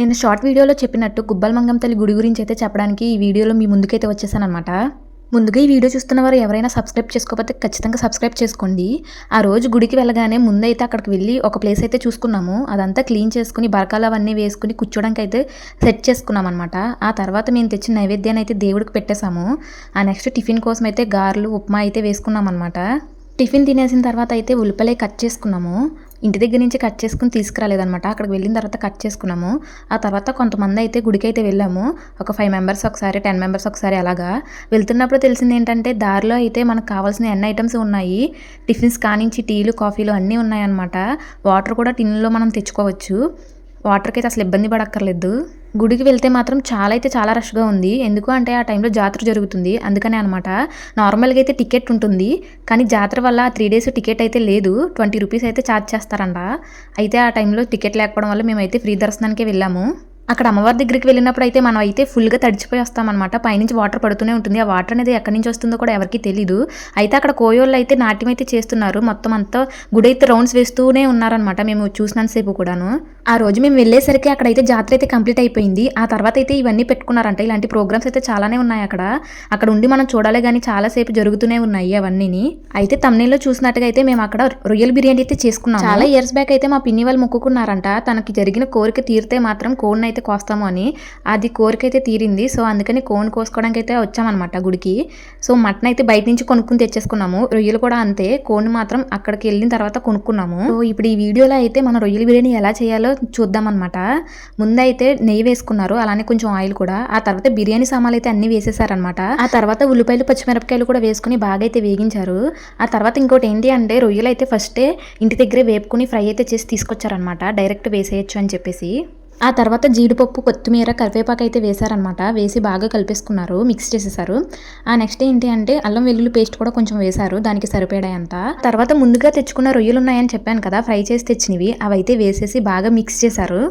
నేను షార్ట్ వీడియోలో చెప్పినట్టు గుబ్బల మంగం తల్లి గుడి గురించి అయితే చెప్పడానికి ఈ వీడియోలో మీ ముందుకైతే వచ్చేసాను అనమాట ముందుగా ఈ వీడియో చూస్తున్న వారు ఎవరైనా సబ్స్క్రైబ్ చేసుకోకపోతే ఖచ్చితంగా సబ్స్క్రైబ్ చేసుకోండి. ఆ రోజు గుడికి వెళ్ళగానే ముందైతే అక్కడికి వెళ్ళి ఒక ప్లేస్ అయితే చూసుకున్నాము. అదంతా క్లీన్ చేసుకుని బరకాలు అవన్నీ వేసుకుని కూర్చోడానికి అయితే సెట్ చేసుకున్నాం అనమాట ఆ తర్వాత మేము తెచ్చిన నైవేద్యాన్ని అయితే దేవుడికి పెట్టేశాము. ఆ నెక్స్ట్ టిఫిన్ కోసం అయితే గారెలు ఉప్మా అయితే వేసుకున్నాం అనమాట టిఫిన్ తినేసిన తర్వాత అయితే ఉల్లిపాయలు కట్ చేసుకున్నాము. ఇంటి దగ్గర నుంచి కట్ చేసుకుని తీసుకురాలేదనమాట అక్కడికి వెళ్ళిన తర్వాత కట్ చేసుకున్నాము. ఆ తర్వాత కొంతమంది అయితే గుడికి అయితే వెళ్ళాము. ఒక ఫైవ్ మెంబర్స్ ఒకసారి టెన్ మెంబర్స్ ఒకసారి అలాగా. వెళ్తున్నప్పుడు తెలిసింది ఏంటంటే దారిలో అయితే మనకు కావాల్సిన ఎన్ని ఐటమ్స్ ఉన్నాయి. టిఫిన్స్ కానించి టీలు కాఫీలు అన్నీ ఉన్నాయన్నమాట. వాటర్ కూడా టిన్లో మనం తెచ్చుకోవచ్చు. వాటర్కి అయితే అసలు ఇబ్బంది పడక్కర్లేదు. గుడికి వెళ్తే మాత్రం చాలా అయితే చాలా రష్గా ఉంది. ఎందుకు అంటే ఆ టైంలో జాతర జరుగుతుంది. అందుకనే అనమాట నార్మల్గా అయితే టికెట్ ఉంటుంది. కానీ జాతర వల్ల త్రీ డేస్ టికెట్ అయితే లేదు. ట్వంటీ రూపీస్ అయితే ఛార్జ్ చేస్తారంట. అయితే ఆ టైంలో టికెట్ లేకపోవడం వల్ల మేమైతే ఫ్రీ దర్శనానికే వెళ్ళాము. అక్కడ అమ్మవారి దగ్గరికి వెళ్ళినప్పుడు అయితే మనం అయితే ఫుల్గా తడిచిపోయి వస్తామన్నమాట పైనుంచి వాటర్ పడుతూనే ఉంటుంది. ఆ వాటర్ అనేది ఎక్కడి నుంచి వస్తుందో కూడా ఎవరికి తెలియదు అయితే అక్కడ కోయోళ్ళు అయితే నాట్యం అయితే చేస్తున్నారు. మొత్తం అంతా గుడి అయితే రౌండ్స్ వేస్తూనే ఉన్నారనమాట. మేము చూసినంతసేపు కూడాను. ఆ రోజు మేము వెళ్ళేసరికి అక్కడైతే జాతర అయితే కంప్లీట్ అయిపోయింది. ఆ తర్వాత అయితే ఇవన్నీ పెట్టుకున్నారంట. ఇలాంటి ప్రోగ్రామ్స్ అయితే చాలానే ఉన్నాయి అక్కడ. అక్కడ ఉండి మనం చూడాలి కానీ చాలాసేపు జరుగుతూనే ఉన్నాయి అవన్నీని. అయితే తమ్నేలో చూసినట్టుగా అయితే మేము అక్కడ రొయ్యల బిర్యానీ అయితే చేసుకున్నాం చాలా ఇయర్స్ బ్యాక్ అయితే మా పిన్ని వాళ్ళు మొక్కుకున్నారంట. తనకి జరిగిన కోరిక తీరితే మాత్రం కోడిని అయితే కోస్తాము అని. అది కోరిక అయితే తీరింది. సో అందుకని కోన్ కోసుకోవడానికి అయితే వచ్చామన్నమాట గుడికి. సో మటన్ అయితే బయట నుంచి కొనుక్కుని తెచ్చేసుకున్నాము. రొయ్యలు కూడా అంతే. కోన్ మాత్రం అక్కడికి వెళ్ళిన తర్వాత కొనుక్కున్నాము. సో ఇప్పుడు ఈ వీడియోలో అయితే మన రొయ్యల బిర్యానీ ఎలా చేయాలో చూద్దామన్నమాట. ముందైతే నెయ్యి వేసుకున్నారు అలానే కొంచెం ఆయిల్ కూడా. ఆ తర్వాత బిర్యానీ సామాన్లు అయితే అన్ని వేసేసారనమాట ఆ తర్వాత ఉల్లిపాయలు పచ్చిమిరపకాయలు కూడా వేసుకుని బాగా అయితే వేగించారు. ఆ తర్వాత ఇంకోటి ఏంటి అంటే రొయ్యలు అయితే ఫస్టే ఇంటి దగ్గరే వేపుకుని ఫ్రై అయితే చేసి తీసుకొచ్చారనమాట డైరెక్ట్ వేసేయచ్చు అని చెప్పేసి. ఆ తర్వాత జీడిపప్పు కొత్తిమీర కరివేపాకు అయితే వేశారనమాట వేసి బాగా కలిపేసుకున్నారు. మిక్స్ చేసేసారు. ఆ నెక్స్ట్ ఏంటి అంటే అల్లం వెల్లుల్లి పేస్ట్ కూడా కొంచెం వేశారు. దానికి సరిపడాయంత తర్వాత ముందుగా తెచ్చుకున్న రొయ్యలు ఉన్నాయని చెప్పాను కదా ఫ్రై చేసి తెచ్చినవి. అవి అయితే వేసేసి బాగా మిక్స్ చేశారు.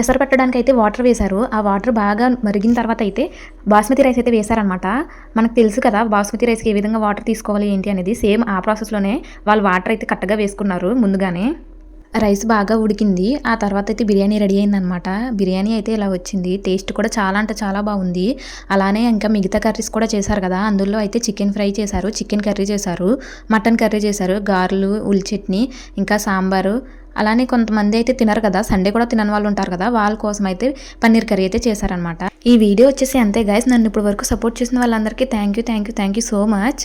ఎసరు పెట్టడానికి అయితే వాటర్ వేశారు. ఆ వాటర్ బాగా మరిగిన తర్వాత అయితే బాస్మతి రైస్ అయితే వేశారనమాట మనకు తెలుసు కదా బాస్మతి రైస్కి ఏ విధంగా వాటర్ తీసుకోవాలి ఏంటి అనేది సేమ్ ఆ ప్రాసెస్లోనే వాళ్ళు వాటర్ అయితే కట్టగా వేసుకున్నారు ముందుగానే. రైస్ బాగా ఉడికింది. ఆ తర్వాత అయితే బిర్యానీ రెడీ అయిందనమాట బిర్యానీ అయితే ఇలా వచ్చింది. టేస్ట్ కూడా చాలా అంటే చాలా బాగుంది. అలానే ఇంకా మిగతా కర్రీస్ కూడా చేశారు కదా. అందులో అయితే చికెన్ ఫ్రై చేశారు చికెన్ కర్రీ చేశారు మటన్ కర్రీ చేశారు గారెలు ఉల్లి చట్నీ ఇంకా సాంబారు అలానే కొంతమంది అయితే తినరు కదా సండే కూడా తినని వాళ్ళు ఉంటారు కదా వాళ్ళ కోసం అయితే పన్నీర్ కర్రీ అయితే చేశారనమాట ఈ వీడియో వచ్చేసి అంతే గైస్ నన్ను ఇప్పుడు వరకు సపోర్ట్ చేసిన వాళ్ళందరికీ thank you thank you thank you so much